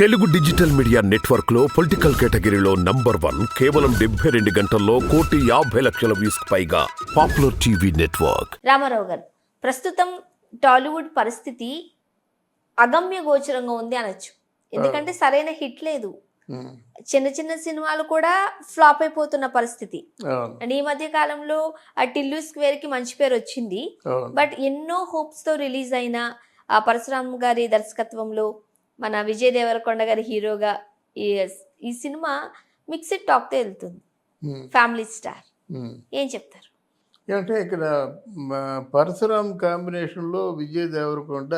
Telugu digital media నెట్వర్క్లో political కేటగిరీలో number one కేవలం డెబ్బై రెండు గంటల్లో కోటి యాభై లక్షల వ్యూస్ పైగా పాపులర్ టీవీ నెట్వర్క్. రామారావు గారు ప్రస్తుతం టాలీవుడ్ పరిస్థితి అగమ్య గోచరంగా ఉంది అనొచ్చు. ఎందుకంటే సరైన హిట్ లేదు. చిన్న చిన్న సినిమాలు కూడా ఫ్లాప్ అయిపోతున్న పరిస్థితి. అండ్ ఈ మధ్య కాలంలో ఆ టిల్లు స్క్వేర్కి మంచి పేరు వచ్చింది. బట్ ఎన్నో హోప్స్తో రిలీజ్ అయిన ఆ పరశురామ్ గారి దర్శకత్వంలో మన విజయ్ దేవరకొండ గారి హీరోగా ఈ ఈ సినిమా మిక్స్డ్ టాక్తో వెళ్తుంది. Um, family star. ఉమ్. ఏం చెప్తారు? అంటే ఇక్కడ పరశురామ్ కాంబినేషన్లో విజయ్ దేవరకొండ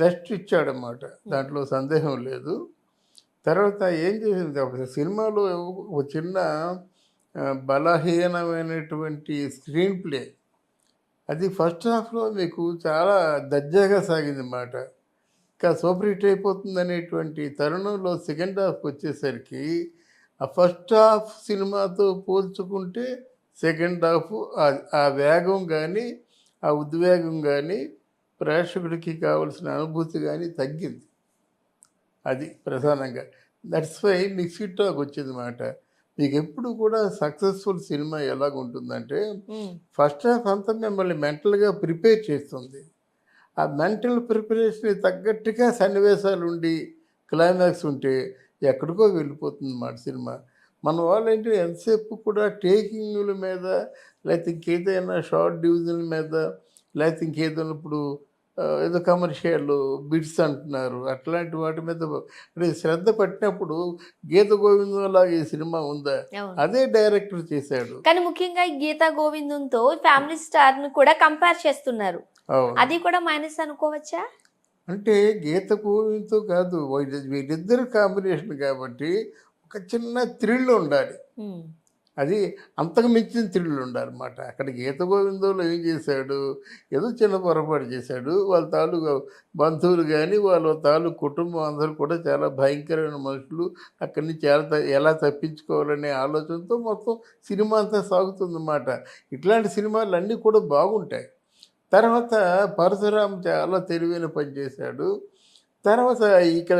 బెస్ట్ ఇచ్చాడన్నమాట. దాంట్లో సందేహం లేదు. తర్వాత ఏం చేసింది? ఒక సినిమాలో ఒక చిన్న బలహీనమైనటువంటి స్క్రీన్ ప్లే. అది ఫస్ట్ హాఫ్లో మీకు చాలా దర్జాగా సాగింది అన్నమాట ఇంకా సూపర్ హిట్ అయిపోతుంది అనేటువంటి తరుణంలో సెకండ్ హాఫ్ వచ్చేసరికి ఆ ఫస్ట్ హాఫ్ సినిమాతో పోల్చుకుంటే సెకండ్ హాఫ్ ఆ- వేగం కానీ ఆ ఉద్వేగం కానీ ప్రేక్షకుడికి కావలసిన అనుభూతి కానీ తగ్గింది. అది ప్రధానంగా. దట్స్ వై మిక్స్డ్ టాక్ వచ్చింది మాట. మీకు ఎప్పుడు కూడా సక్సెస్ఫుల్ సినిమా ఎలాగ ఉంటుందంటే ఉమ్, ఫస్ట్ హాఫ్ అంతా మిమ్మల్ని మెంటల్గా ప్రిపేర్ చేస్తుంది. ఆ మెంటల్ ప్రిపరేషన్ తగ్గట్టుగా సన్నివేశాలు ఉండి క్లైమాక్స్ ఉంటే ఎక్కడికో వెళ్ళిపోతుంది అన్నమాట సినిమా. మన వాళ్ళంటే ఎంతసేపు కూడా టేకింగ్ల మీద లేకపోతే ఇంకేదైనా షార్ట్ డివిజన్ మీద లేకపోతే ఇంకేదైనా ఇప్పుడు ఏదో కమర్షియల్ బిట్స్ అంటున్నారు. అట్లాంటి వాటి మీద అంటే శ్రద్ధ పట్టినప్పుడు గీత గోవిందం లాగా ఈ సినిమా ఉందా? అదే డైరెక్టర్ చేశాడు. కానీ ముఖ్యంగా ఈ గీతా గోవిందంతో ఫ్యామిలీ స్టార్ను కూడా కంపేర్ చేస్తున్నారు. అది కూడా మైనస్ అనుకోవచ్చా? అంటే గీత గోవింద్తో కాదు వీళ్ళ- వీళ్ళిద్దరు కాంబినేషన్ కాబట్టి ఒక చిన్న థ్రిల్ ఉండాలి. అది అంతకు మించిన థ్రిల్ ఉండాలన్నమాట అక్కడ గీత గోవిందంలో ఏం చేశాడు? ఏదో చిన్న పొరపాటు చేశాడు. వాళ్ళ తాలూకు బంధువులు కానీ వాళ్ళ తాలూకు కుటుంబం అందరూ కూడా చాలా భయంకరమైన మనుషులు. అక్కడి నుంచి ఎలా ఎలా తప్పించుకోవాలనే ఆలోచనతో మొత్తం సినిమా అంతా సాగుతుందన్నమాట. ఇట్లాంటి సినిమాలు అన్నీ కూడా బాగుంటాయి. తర్వాత పరశురామ్ చాలా తెలివైన పని చేశాడు. తర్వాత ఇక్కడ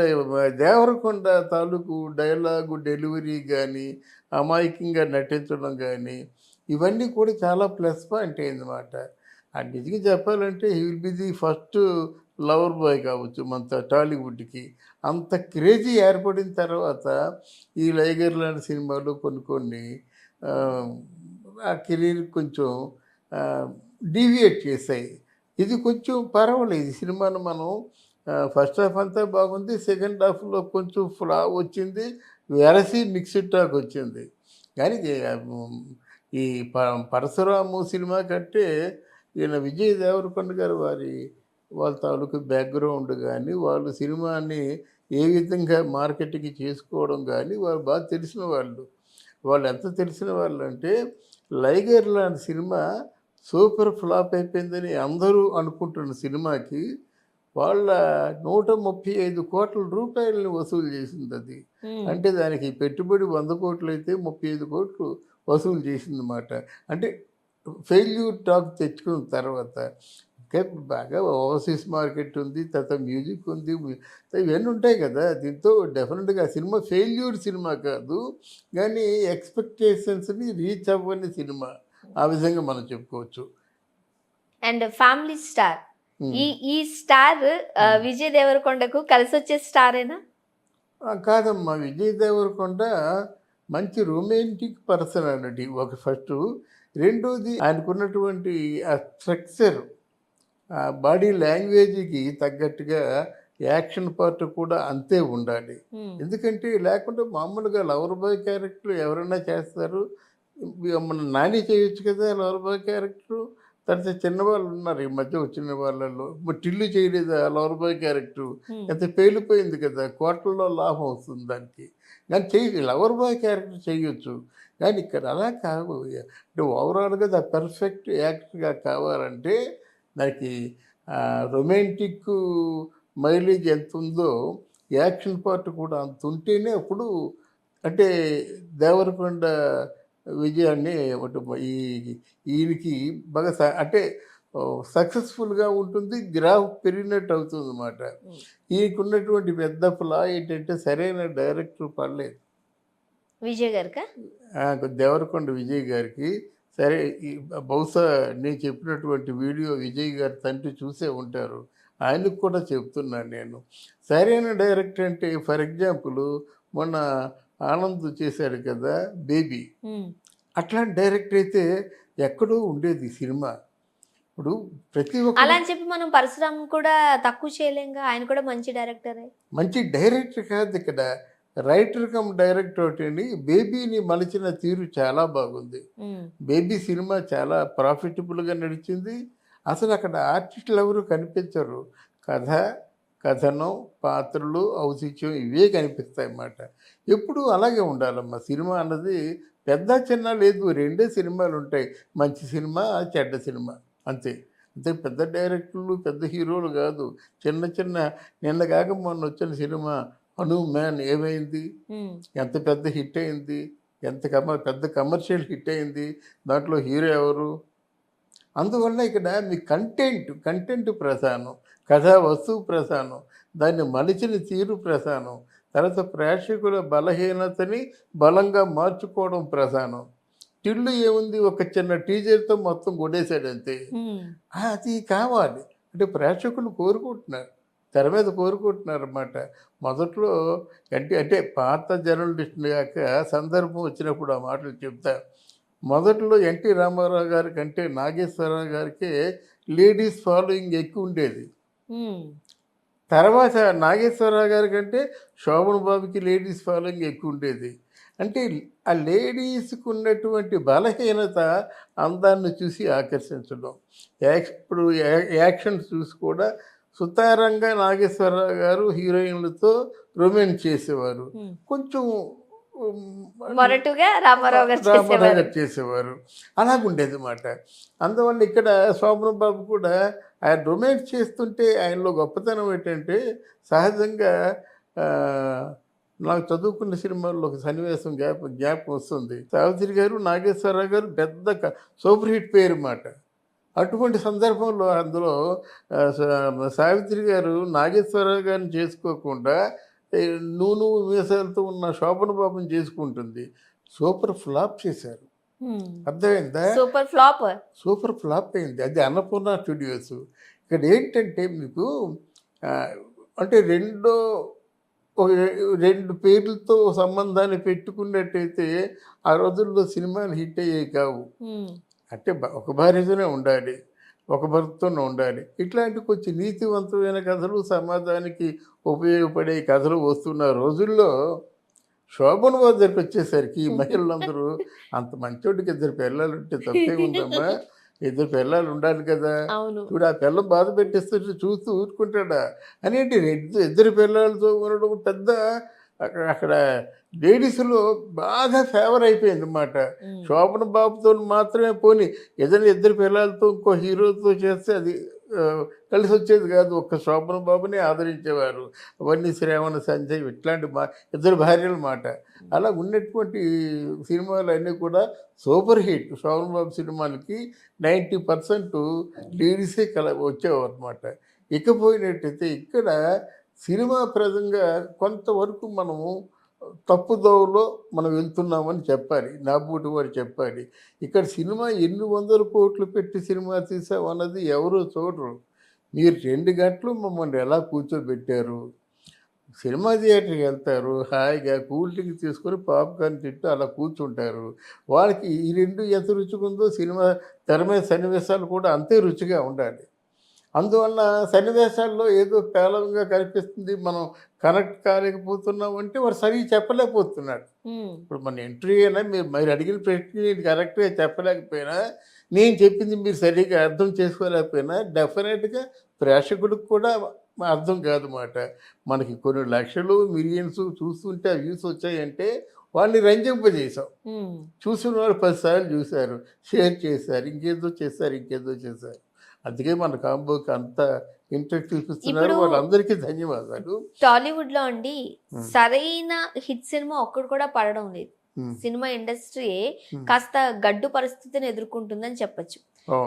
దేవరకొండ తాలూకు డైలాగు డెలివరీ కానీ అమాయకంగా నటించడం కానీ ఇవన్నీ కూడా చాలా ప్లస్ పాయింట్ అయిందన్నమాట. అండ్ నిజంగా చెప్పాలంటే he will be the first lover boy కావచ్చు మన టాలీవుడ్కి. అంత క్రేజీ ఏర్పడిన తర్వాత ఈ లైగర్ లాంటి సినిమాలు కొన్ని కొన్ని ఆ, ఆ కెరీర్ కొంచెం డీవియేట్ చేశాయి. ఇది కొంచెం పర్వాలేదు. ఈ సినిమాను మనం ఫస్ట్ హాఫ్ అంతా బాగుంది సెకండ్ హాఫ్లో కొంచెం ఫ్లా వచ్చింది వెరసి మిక్స్డ్ టాక్ వచ్చింది. కానీ ఈ ప పరశురాము సినిమా కంటే ఈయన విజయ్ దేవరకొండ గారు వారి వాళ్ళ తాలూకు బ్యాక్గ్రౌండ్ కానీ వాళ్ళు సినిమాని ఏ విధంగా మార్కెటింగ్ చేసుకోవడం కానీ వాళ్ళు బాగా తెలిసిన వాళ్ళు. వాళ్ళు ఎంత తెలిసిన వాళ్ళు అంటే లైగర్ లాంటి సినిమా సూపర్ ఫ్లాప్ అయిపోయిందని అందరూ అనుకుంటున్న సినిమాకి వాళ్ళ నూట ముప్పై ఐదు కోట్ల రూపాయలని వసూలు చేసింది అది. అంటే దానికి పెట్టుబడి వంద కోట్లు అయితే ముప్పై ఐదు కోట్లు వసూలు చేసిందన్నమాట. అంటే ఫెయిల్యూర్ టాక్ తెచ్చుకున్న తర్వాత ఇంకా బాగా ఓవర్సీస్ మార్కెట్ ఉంది తర్వాత మ్యూజిక్ ఉంది ఇవన్నీ ఉంటాయి కదా. దీంతో డెఫినెట్గా సినిమా ఫెయిల్యూర్ సినిమా కాదు కానీ ఎక్స్పెక్టేషన్స్ని రీచ్ అవ్వని సినిమా. ఆ విధంగా మనం చెప్పుకోవచ్చు. And family star. ఈ ఈ స్టార్ విజయ్ దేవరకొండకు కలిసి వచ్చే స్టారేనా కాదమ్మా విజయ్ దేవరకొండ మంచి రొమాంటిక్ పర్సనాలిటీ ఒక ఫస్ట్ రెండోది ఆయనకున్నటువంటి ఆ స్ట్రక్చర్ ఆ బాడీ లాంగ్వేజ్కి తగ్గట్టుగా యాక్షన్ పార్ట్ కూడా అంతే ఉండాలి. ఎందుకంటే లేకుంటే మామూలుగా లవర్ బాయ్ క్యారెక్టర్ ఎవరైనా చేస్తారు. మన నాని చేయొచ్చు కదా లవర్ బాయ్ క్యారెక్టర్. తర్వాత చిన్నవాళ్ళు ఉన్నారు ఈ మధ్య వచ్చిన వాళ్ళలో మరి టిల్లు చేయలేదు ఆ లవర్ బాయ్ క్యారెక్టర్ ఎంత పేలిపోయింది కదా కోట్లలో లాభం వస్తుంది దానికి. కానీ చెయ్యి లవర్ బాయ్ క్యారెక్టర్ చేయొచ్చు కానీ ఇక్కడ అలా కాదు. అంటే ఓవరాల్గా ద పర్ఫెక్ట్ యాక్టర్గా కావాలంటే దానికి రొమాంటిక్ మైలేజ్ ఎంత ఉందో యాక్షన్ పార్ట్ కూడా అంత ఉంటేనే అప్పుడు అంటే దేవరకొండ విజయాన్ని ఒకటి ఈ ఈయనకి బాగా అంటే సక్సెస్ఫుల్గా ఉంటుంది గ్రాఫ్ పెరిగినట్టు అవుతుంది అన్నమాట. ఈయనకున్నటువంటి పెద్ద ఫ్లా ఏంటంటే సరైన డైరెక్టర్ పడలేదు. విజయ్ గారికా? దేవరకొండ విజయ్ గారికి సరే బహుశా నేను చెప్పినటువంటి వీడియో విజయ్ గారి తండ్రి చూసే ఉంటారు. ఆయనకు కూడా చెప్తున్నాను నేను. సరైన డైరెక్టర్ అంటే ఫర్ ఎగ్జాంపుల్ మొన్న ఆనంద్ చేశాడు కదా బేబీ. అట్లాంటి డైరెక్టర్ అయితే ఎక్కడో ఉండేది సినిమా. ఇప్పుడు ప్రతి అలా ఒక్క అని చెప్పి మనం పరశురామ్ కూడా తక్కువ చేయలేంగా? ఆయన కూడా మంచి డైరెక్టరే. మంచి డైరెక్టర్ కాదు ఇక్కడ. రైటర్ కమ్ డైరెక్టర్ ఒకటి బేబీని మలిచిన తీరు చాలా బాగుంది. బేబీ సినిమా చాలా ప్రాఫిటబుల్గా నడిచింది. అసలు అక్కడ ఆర్టిస్టులు ఎవరు కనిపించరు. కథ కథనం పాత్రలు ఔచిత్యం ఇవే కనిపిస్తాయి అన్నమాట ఎప్పుడు అలాగే ఉండాలమ్మా. సినిమా అన్నది పెద్ద చిన్న లేదు రెండే సినిమాలు ఉంటాయి మంచి సినిమా చెడ్డ సినిమా. అంతే. అంతే పెద్ద డైరెక్టర్లు పెద్ద హీరోలు కాదు. చిన్న చిన్న నిన్న కాక మొన్న వచ్చిన సినిమా అను మ్యాన్ ఏమైంది. ఎంత పెద్ద హిట్ అయింది? ఎంత కమ పెద్ద కమర్షియల్ హిట్ అయింది? దాంట్లో హీరో ఎవరు? అందువల్ల ఇక్కడ మీ కంటెంట్ కంటెంట్ ప్రధానం కథా వస్తువు ప్రధానం దాన్ని మలిచిన తీరు ప్రధానం తర్వాత ప్రేక్షకుల బలహీనతని బలంగా మార్చుకోవడం ప్రధానం టిల్లు ఏముంది? ఒక చిన్న టీజర్తో మొత్తం కొట్టేశాడు అంతే. అది కావాలి. అంటే ప్రేక్షకులు కోరుకుంటున్నారు. తెర మీద కోరుకుంటున్నారు అన్నమాట మొదట్లో అంటే అంటే పాత జర్నలిస్ట్ కాక సందర్భం వచ్చినప్పుడు ఆ మాటలు చెప్తా మొదట్లో ఎన్టీ రామారావు గారి కంటే నాగేశ్వరరావు గారికి లేడీస్ ఫాలోయింగ్ ఎక్కువ ఉండేది. తర్వాత నాగేశ్వరరావు గారి కంటే శోభన్ బాబుకి లేడీస్ ఫాలోయింగ్ ఎక్కువ ఉండేది అంటే ఆ లేడీస్కి ఉన్నటువంటి బలహీనత అందాన్ని చూసి ఆకర్షించడం ఇప్పుడు యా- యాక్షన్ చూసి కూడా సుతారంగా నాగేశ్వరరావు గారు హీరోయిన్లతో రొమాన్స్ చేసేవారు. కొంచెం మొరటుగా రామారావు గారు చేసేవారు. అలాగుండేది అన్నమాట అందువల్ల ఇక్కడ శోభన బాబు కూడా ఆయన రొమాన్స్ చేస్తుంటే ఆయనలో గొప్పతనం ఏంటంటే సహజంగా నాకు చదువుకున్న సినిమాల్లో ఒక సన్నివేశం జ్ఞాప జ్ఞాపకం వస్తుంది. సావిత్రి గారు నాగేశ్వరరావు గారు పెద్ద సూపర్ హిట్ పేరు మాట. అటువంటి సందర్భంలో అందులో సావిత్రి గారు నాగేశ్వరరావు గారిని చేసుకోకుండా నూనె మీసాలతో ఉన్న శోభన బాబుని చేసుకుంటుంది. సూపర్ ఫ్లాప్ చేశారు. అర్థమైందా? Super flop. సూపర్ ఫ్లాప్ అయింది. అది అన్నపూర్ణ స్టూడియోస్. ఇక్కడ ఏంటంటే మీకు అంటే రెండో రెండు పేర్లతో సంబంధాన్ని పెట్టుకున్నట్టయితే ఆ రోజుల్లో సినిమాలు హిట్ అయ్యేవి కావు. అంటే ఒక భార్యతోనే ఉండాలి. ఒక భర్తతోనే ఉండాలి. ఇట్లాంటి కొంచెం నీతివంతమైన కథలు సమాజానికి ఉపయోగపడే కథలు వస్తున్న రోజుల్లో శోభన్ బాబు దగ్గరికి వచ్చేసరికి ఈ మహిళలందరూ అంత మంచోడికి ఇద్దరు పిల్లలు ఉంటే తప్పే ఉందమ్మా. ఇద్దరు పిల్లలు ఉండాలి కదా. చూడు ఆ పిల్లం బాధ పెట్టేస్తుంటే చూస్తూ ఊరుకుంటాడా? అనేటి ఇద్దరు పిల్లలతో ఉండడం పెద్ద అక్కడ అక్కడ లేడీస్లో బాగా ఫేవర్ అయిపోయింది అన్నమాట ఉమ్. శోభన బాబుతో మాత్రమే పోని ఏదైనా ఇద్దరు పిల్లలతో ఇంకో హీరోతో చేస్తే అది కలిసి వచ్చేది కాదు. ఒక్క శోభన బాబుని ఆదరించేవారు. అవన్నీ శ్రావణ సంజయ్ ఇట్లాంటి మా ఇద్దరు భార్యల మాట. అలా ఉన్నటువంటి సినిమాలు అన్నీ కూడా సూపర్ హిట్. శోభన బాబు సినిమాలకి నైంటీ పర్సెంట్ లేడీసే కల వచ్చేవారు అనమాట ఇకపోయినట్టయితే ఇక్కడ సినిమా ప్రజంగా కొంతవరకు మనము తప్పుదోవలో మనం వెళ్తున్నామని చెప్పాలి. నాబూటి వారు చెప్పాలి. ఇక్కడ సినిమా ఎన్ని వందల కోట్లు పెట్టి సినిమా తీసామన్నది ఎవరూ చూడరు. మీరు రెండు గంటలు మమ్మల్ని ఎలా కూర్చోబెట్టారు? సినిమా థియేటర్కి వెళ్తారు. హాయిగా కూల్ డ్రింక్ తీసుకొని పాప్కార్న్ తింటూ అలా కూర్చుంటారు. వాళ్ళకి ఈ రెండు ఎంత రుచిగా ఉందో సినిమా తెర మీద సన్నివేశాలు కూడా అంతే రుచిగా ఉండాలి. అందువల్ల సన్నివేశాల్లో ఏదో పేలవంగా కనిపిస్తుంది మనం కనెక్ట్ కాలేకపోతున్నాం అంటే వాడు సరిగ్గా చెప్పలేకపోతున్నాడు. ఇప్పుడు మన ఎంట్రీ అయినా మీరు మీరు అడిగిన ప్రశ్న నేను కరెక్ట్గా చెప్పలేకపోయినా నేను చెప్పింది మీరు సరిగ్గా అర్థం చేసుకోలేకపోయినా డెఫినెట్గా ప్రేక్షకుడికి కూడా అర్థం కాదన్నమాట మనకి కొన్ని లక్షలు మిలియన్స్ చూస్తుంటే వ్యూస్ వచ్చాయంటే వాళ్ళని రంజింపజేసాం. చూసిన వాళ్ళు పదిసార్లు చూశారు షేర్ చేశారు ఇంకేదో చేశారు ఇంకేదో చేశారు అందుకే మన కాంబోకి అంత ఇంట్రెస్ట్ చూపిస్తున్నారు వాళ్ళందరికీ ధన్యవాదాలు. టాలీవుడ్లో అండి. సరైన హిట్ సినిమా ఒక్కడు కూడా పడడం లేదు. Cinema industry. కాస్త గడ్డు పరిస్థితిని ఎదుర్కొంటుందని చెప్పొచ్చు.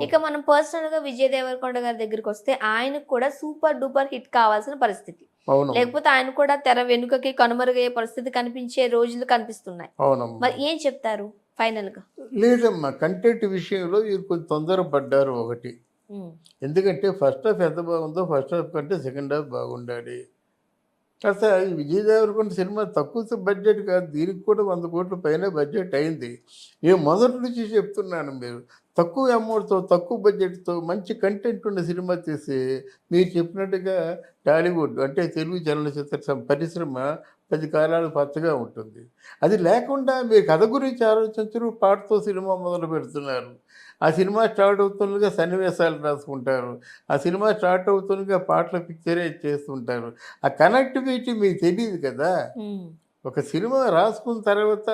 ఇక మనం పర్సనల్గా విజయ్ దేవరకొండ గారి దగ్గరికి వస్తే ఆయనకు కూడా సూపర్ డూపర్ హిట్ కావాల్సిన పరిస్థితి. లేకపోతే ఆయన కూడా తెర వెనుకకి కనుమరుగయ్యే పరిస్థితి కనిపించే రోజులు కనిపిస్తున్నాయి. మరి ఏం చెప్తారు? ఫైనల్గా. లేదమ్మా కంటెంట్ విషయంలో కొంచెం తొందరపడ్డారు ఒకటి. ఎందుకంటే ఫస్ట్ హాఫ్ ఎంత బాగుందో ఫస్ట్ హాఫ్ కంటే సెకండ్ హాఫ్ బాగుండాలి. కాస్త విజయదేవరకొండ విజయ్ దేవరకొండ సినిమా తక్కువ బడ్జెట్ కాదు దీనికి కూడా వంద కోట్ల పైన బడ్జెట్ అయింది. నేను మొదటి నుంచి చెప్తున్నాను మీరు తక్కువ అమౌంట్తో తక్కువ బడ్జెట్తో మంచి కంటెంట్ ఉన్న సినిమా తీసి మీరు చెప్పినట్టుగా టాలీవుడ్ అంటే తెలుగు చలనచిత్ర పరిశ్రమ పది కాలాలు పచ్చగా ఉంటుంది. అది లేకుండా మీరు కథ గురించి ఆలోచించరు పాటతో సినిమా మొదలు పెడుతున్నారు. ఆ సినిమా స్టార్ట్ అవుతుండగా సన్నివేశాలు రాసుకుంటారు. ఆ సినిమా స్టార్ట్ అవుతుండగా పాటల పిక్చరే చేస్తుంటారు. ఆ కనెక్టివిటీ మీకు తెలియదు కదా? ఒక సినిమా రాసుకున్న తర్వాత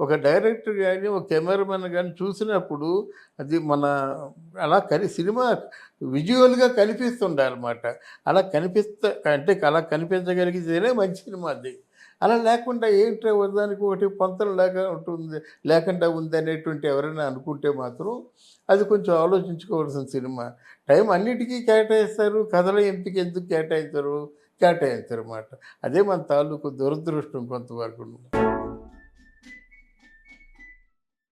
ఒక డైరెక్టర్ కానీ ఒక కెమెరామెన్ కానీ చూసినప్పుడు అది మన అలా కని సినిమా విజువల్గా కనిపిస్తుండాలన్నమాట. అలా కనిపిస్తా అంటే అలా కనిపించగలిగితేనే మంచి సినిమా అది. అలా లేకుండా ఏంటో దానికి ఒకటి పంతలు లేక ఉంటుంది లేకుండా ఉంది అనేటువంటి ఎవరైనా అనుకుంటే మాత్రం అది కొంచెం ఆలోచించుకోవాల్సిన సినిమా. టైం అన్నిటికీ కేటాయిస్తారు కథల ఎంపిక ఎందుకు కేటాయిస్తారు కేటాయిస్తారు అన్నమాట అదే మన తాలూకు దురదృష్టం కొంతవరకు